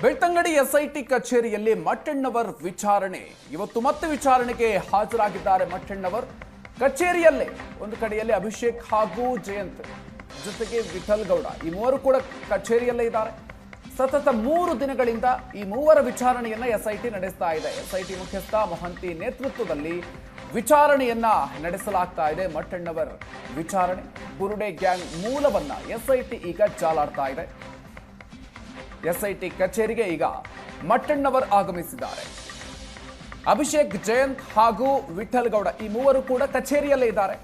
Belthangady SIT ಕಚೇರಿಯಲ್ಲಿ ಮಟ್ಟಣ್ಣವರ್ ವಿಚಾರಣೆ. ಇವತ್ತು ಮತ್ತೆ ವಿಚಾರಣೆಗೆ ಹಾಜರಾಗಿದ್ದಾರೆ ಮಟ್ಟಣ್ಣವರ್. ಕಚೇರಿಯಲ್ಲೇ ಒಂದು ಕಡೆಯಲ್ಲಿ ಅಭಿಷೇಕ್ ಹಾಗೂ ಜಯಂತ್ ಜೊತೆಗೆ ವಿಠಲ್ ಗೌಡ. ಈ ಮೂವರು ಕೂಡ ಕಚೇರಿಯಲ್ಲೇ ಇದ್ದಾರೆ. ಸತತ ಮೂರು ದಿನಗಳಿಂದ ಈ ಮೂವರ ವಿಚಾರಣೆಯನ್ನ ಎಸ್ಐಟಿ ನಡೆಸ್ತಾ ಇದೆ. ಎಸ್ಐಟಿ ಮುಖ್ಯಸ್ಥ ಮೊಹಂತಿ ನೇತೃತ್ವದಲ್ಲಿ ವಿಚಾರಣೆಯನ್ನ ನಡೆಸಲಾಗ್ತಾ ಇದೆ ಮಟ್ಟಣ್ಣವರ್ ವಿಚಾರಣೆ. ಬುರುಡೆ ಗ್ಯಾಂಗ್ ಮೂಲವನ್ನ ಎಸ್ಐಟಿ ಈಗ ಜಾಲಾಡ್ತಾ ಇದೆ. ಎಸ್ಐಟಿ ಕಚೇರಿಗೆ ಈಗ ಮಟ್ಟಣ್ಣವರ್ ಆಗಮಿಸಿದ್ದಾರೆ. ಅಭಿಷೇಕ್ ಜಯಂತ್ ಹಾಗೂ ವಿಠಲ್ ಗೌಡ ಈ ಮೂವರು ಕೂಡ ಕಚೇರಿಯಲ್ಲೇ ಇದ್ದಾರೆ.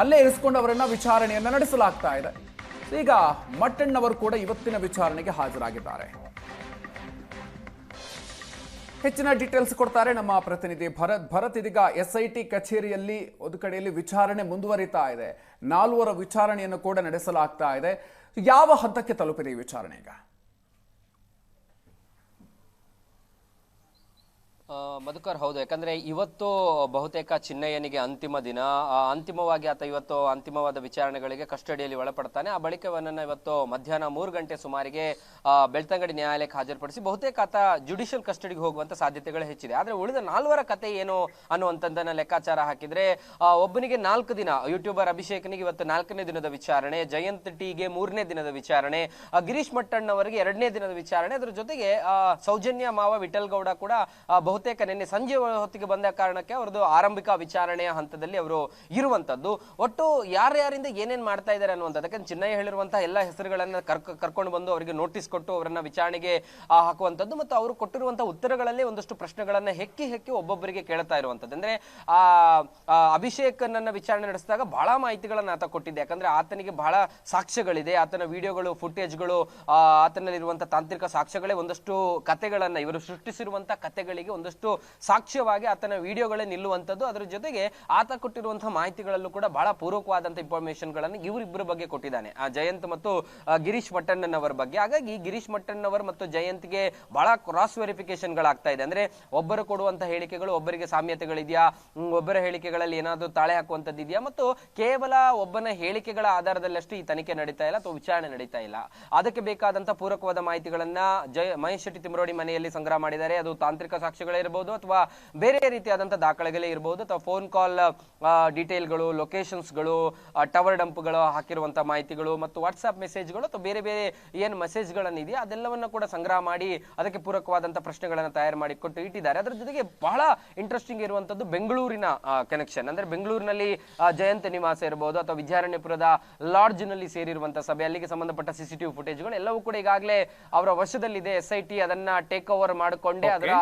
ಅಲ್ಲೇ ಇರಿಸಿಕೊಂಡು ಅವರನ್ನ ವಿಚಾರಣೆಯನ್ನ ನಡೆಸಲಾಗ್ತಾ ಇದೆ. ಈಗ ಮಟ್ಟಣ್ಣವರು ಕೂಡ ಇವತ್ತಿನ ವಿಚಾರಣೆಗೆ ಹಾಜರಾಗಿದ್ದಾರೆ. ಹೆಚ್ಚಿನ ಡೀಟೇಲ್ಸ್ ಕೊಡ್ತಾರೆ ನಮ್ಮ ಪ್ರತಿನಿಧಿ ಭರತ್. ಭರತ್ ಇದೀಗ ಎಸ್ಐಟಿ ಕಚೇರಿಯಲ್ಲಿ ಒಂದು ಕಡೆಯಲ್ಲಿ ವಿಚಾರಣೆ ಮುಂದುವರಿತಾ ಇದೆ. ನಾಲ್ವರ ವಿಚಾರಣೆಯನ್ನು ಕೂಡ ನಡೆಸಲಾಗ್ತಾ ಇದೆ. ಯಾವ ಹಂತಕ್ಕೆ ತಲುಪಿದೆ ಈ ವಿಚಾರಣೆ ಈಗ? ಮಧುಕರ್ ಹೌದು. ಯಾಕಂದ್ರೆ ಇವತ್ತು ಬಹುತೇಕ ಚಿನ್ನಯ್ಯನಿಗೆ ಅಂತಿಮ ದಿನ. ಅಂತಿಮವಾಗಿ ಆತ ಇವತ್ತು ಅಂತಿಮವಾದ ವಿಚಾರಣೆಗಳಿಗೆ ಕಸ್ಟಡಿಯಲ್ಲಿ ಒಳಪಡ್ತಾನೆ. ಆ ಬಳಿಕವನ್ನ ಇವತ್ತು ಮಧ್ಯಾಹ್ನ ಮೂರು ಗಂಟೆ ಸುಮಾರಿಗೆ ಬೆಳ್ತಂಗಡಿ ನ್ಯಾಯಾಲಯಕ್ಕೆ ಹಾಜರುಪಡಿಸಿ ಬಹುತೇಕ ಆತ ಜುಡಿಷಿಯಲ್ ಕಸ್ಟಡಿಗೆ ಹೋಗುವಂತ ಸಾಧ್ಯತೆಗಳು ಹೆಚ್ಚಿದೆ. ಆದ್ರೆ ಉಳಿದ ನಾಲ್ವರ ಕತೆ ಏನು ಅನ್ನುವಂಥದ್ದನ್ನ ಲೆಕ್ಕಾಚಾರ ಹಾಕಿದ್ರೆ ಒಬ್ಬನಿಗೆ ನಾಲ್ಕು ದಿನ, ಯೂಟ್ಯೂಬರ್ ಅಭಿಷೇಕನಿಗೆ ಇವತ್ತು ನಾಲ್ಕನೇ ದಿನದ ವಿಚಾರಣೆ, ಜಯಂತ್ ಟಿಗೆ ಮೂರನೇ ದಿನದ ವಿಚಾರಣೆ ಗಿರೀಶ್ ಮಟ್ಟಣ್ಣವರಿಗೆ ಎರಡನೇ ದಿನದ ವಿಚಾರಣೆ. ಅದರ ಜೊತೆಗೆ ಸೌಜನ್ಯ ಮಾವ ವಿಠಲ್ ಗೌಡ ಕೂಡ ಬಹುತೇಕ ನಿನ್ನೆ ಸಂಜೆ ಹೊತ್ತಿಗೆ ಬಂದ ಕಾರಣಕ್ಕೆ ಅವರದು ಆರಂಭಿಕ ವಿಚಾರಣೆಯ ಹಂತದಲ್ಲಿ ಅವರು ಇರುವಂತದ್ದು. ಒಟ್ಟು ಯಾರ್ಯಾರಿಂದ ಏನೇನ್ ಮಾಡ್ತಾ ಇದ್ದಾರೆ ಅನ್ನುವಂಥದ್ದು. ಚಿನ್ನಯ್ಯ ಹೇಳಿರುವಂತಹ ಎಲ್ಲ ಹೆಸರುಗಳನ್ನ ಕರ್ಕ, ಕರ್ಕೊಂಡು ಬಂದು ಅವರಿಗೆ ನೋಟಿಸ್ ಕೊಟ್ಟು ಅವರನ್ನ ವಿಚಾರಣೆಗೆ ಹಾಕುವಂಥದ್ದು ಮತ್ತು ಅವರು ಕೊಟ್ಟಿರುವಂತಹ ಉತ್ತರಗಳಲ್ಲೇ ಒಂದಷ್ಟು ಪ್ರಶ್ನೆಗಳನ್ನ ಹೆಕ್ಕಿ ಹೆಕ್ಕಿ ಒಬ್ಬೊಬ್ಬರಿಗೆ ಕೇಳ್ತಾ ಇರುವಂಥದ್ದು. ಅಂದ್ರೆ, ಆ ಅಭಿಷೇಕ್ ನನ್ನ ವಿಚಾರಣೆ ನಡೆಸಿದಾಗ ಬಹಳ ಮಾಹಿತಿಗಳನ್ನ ಆತ ಕೊಟ್ಟಿದ್ದೆ. ಯಾಕಂದ್ರೆ ಆತನಿಗೆ ಬಹಳ ಸಾಕ್ಷ್ಯಗಳಿದೆ. ಆತನ ವಿಡಿಯೋಗಳು, ಫುಟೇಜ್ಗಳು ಆತನಲ್ಲಿರುವಂತಹ ತಾಂತ್ರಿಕ ಸಾಕ್ಷ್ಯಗಳೇ ಒಂದಷ್ಟು ಕತೆಗಳನ್ನ ಇವರು ಸೃಷ್ಟಿಸಿರುವಂತಹ ಕತೆಗಳಿಗೆ ಒಂದಷ್ಟು ಸಾಕ್ಷ್ಯವಾಗಿ ಆತನ ವಿಡಿಯೋಗಳೇ ನಿಲ್ಲುವಂಥದ್ದು. ಅದರ ಜೊತೆಗೆ ಆತ ಕೊಟ್ಟಿರುವಂತಹ ಮಾಹಿತಿಗಳಲ್ಲೂ ಕೂಡ ಬಹಳ ಇನ್ಫಾರ್ಮೇಶನ್ಗಳನ್ನು ಇವರಿಬ್ಬರ ಬಗ್ಗೆ ಕೊಟ್ಟಿದ್ದಾನೆ. ಆ ಜಯಂತ್ ಮತ್ತು ಗಿರೀಶ್ ಮಟ್ಟಣ್ಣನವರ ಬಗ್ಗೆ. ಹಾಗಾಗಿ ಗಿರೀಶ್ ಮಟ್ಟಣ್ಣವರ್ ಮತ್ತು ಜಯಂತ್ಗೆ ಬಹಳ ಕ್ರಾಸ್ ವೆರಿಫಿಕೇಶನ್ ಗಳಾಗ್ತಾ ಇದೆ. ಅಂದ್ರೆ ಒಬ್ಬರು ಕೊಡುವಂತಹ ಹೇಳಿಕೆಗಳು ಒಬ್ಬರಿಗೆ ಸಾಮ್ಯತೆಗಳಿದೆಯಾ ಒಬ್ಬರ ಹೇಳಿಕೆಗಳಲ್ಲಿ ಏನಾದರೂ ತಾಳೆ ಹಾಕುವಂಥದ್ದು ಇದೆಯಾ ಮತ್ತು ಕೇವಲ ಒಬ್ಬನ ಹೇಳಿಕೆಗಳ ಆಧಾರದಲ್ಲಷ್ಟು ಈ ತನಿಖೆ ನಡೀತಾ ಇಲ್ಲ ಅಥವಾ ವಿಚಾರಣೆ ನಡೀತಾ ಇಲ್ಲ. ಅದಕ್ಕೆ ಬೇಕಾದಂತಹ ಪೂರಕವಾದ ಮಾಹಿತಿಗಳನ್ನ ಜಯ ಮಹೇಶ್ ಶೆಟ್ಟಿ ತಿಮರೋಡಿ ಮನೆಯಲ್ಲಿ ಸಂಗ್ರಹ ಮಾಡಿದ್ದಾರೆ. ಅದು ತಾಂತ್ರಿಕ ಸಾಕ್ಷ್ಯಗಳೇ ಇರಬಹುದು ಅಥವಾ ಬೇರೆ ರೀತಿಯಾದಂಥ ದಾಖಲೆಗಳೇ ಇರಬಹುದು ಅಥವಾ ಫೋನ್ ಕಾಲ್ ಡೀಟೇಲ್ಗಳು ಲೊಕೇಶನ್ಸ್ಗಳು ಟವರ್ ಡಂಪ್ಗಳು ಹಾಕಿರುವಂಥ ಮಾಹಿತಿಗಳು ಮತ್ತು ವಾಟ್ಸಪ್ ಮೆಸೇಜ್ಗಳು ಅಥವಾ ಬೇರೆ ಬೇರೆ ಏನು ಮೆಸೇಜ್ಗಳನ್ನಿದೆಯಾ ಅದೆಲ್ಲವನ್ನು ಕೂಡ ಸಂಗ್ರಹ ಮಾಡಿ ಅದಕ್ಕೆ ಪೂರಕವಾದಂಥ ಪ್ರಶ್ನೆಗಳನ್ನು ತಯಾರು ಮಾಡಿ ಕೊಟ್ಟು ಇಟ್ಟಿದ್ದಾರೆ. ಅದರ ಜೊತೆಗೆ ಬಹಳ ಇಂಟ್ರೆಸ್ಟಿಂಗ್ ಇರುವಂತದ್ದು ಬೆಂಗಳೂರಿನ ಕನೆಕ್ಷನ್ ಅಂದ್ರೆ ಬೆಂಗಳೂರಿನಲ್ಲಿ ಜಯಂತ ನಿವಾಸ ಇರಬಹುದು ಅಥವಾ ವಿದ್ಯಾರಣ್ಯಪುರದ ಲಾಡ್ಜ್ನಲ್ಲಿ ನಲ್ಲಿ ಸೇರಿರುವಂತಹ ಸಭೆ ಅಲ್ಲಿಗೆ ಸಂಬಂಧಪಟ್ಟ ಸಿಸಿಟಿವಿ ಫುಟೇಜ್ಗಳು ಎಲ್ಲವೂ ಕೂಡ ಈಗಾಗಲೇ ಅವರ ವಶದಲ್ಲಿದೆ. ಎಸ್ ಐ ಟಿ ಅದನ್ನ ಟೇಕ್ ಓವರ್ ಮಾಡಿಕೊಂಡೇ ಅದರ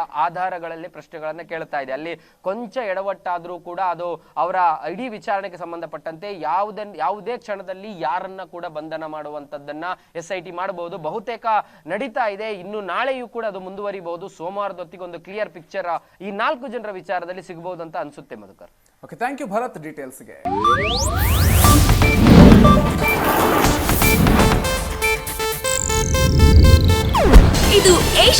ಆಧಾರಗಳಲ್ಲಿ ಪ್ರಶ್ನೆಗಳನ್ನ ಕೇಳ್ತಾ ಇದೆ. ಅಲ್ಲಿ ಕೊಂಚ ಎಡವಟ್ಟಾದ್ರೂ ಕೂಡ ಅದು ಅವರ ಇಡೀ ವಿಚಾರಣೆಗೆ ಸಂಬಂಧಪಟ್ಟಂತೆ ಯಾವುದನ್, ಯಾವುದೇ ಕ್ಷಣದಲ್ಲಿ ಯಾರನ್ನ ಕೂಡ ಬಂಧನ ಮಾಡುವಂತದ್ದನ್ನ ಎಸ್ ಐ ಟಿ ಮಾಡಬಹುದು ಬಹುತೇಕ ನಡೀತಾ ಇದೆ. ಇನ್ನು ನಾಳೆಯೂ ಕೂಡ ಅದು ಮುಂದುವರಿಬಹುದು. ಸೋಮವಾರದ ಹೊತ್ತಿಗೆ ಒಂದು ಕ್ಲಿಯರ್ ಪಿಕ್ಚರ್, ಈ ನಾಲ್ಕು ಜನರ ವಿಚಾರದಲ್ಲಿ ಸಿಗಬಹುದು ಅಂತ ಅನ್ಸುತ್ತೆ Madhukar. Okay thank you Bharat ಡೀಟೇಲ್ಸ್ಗೆ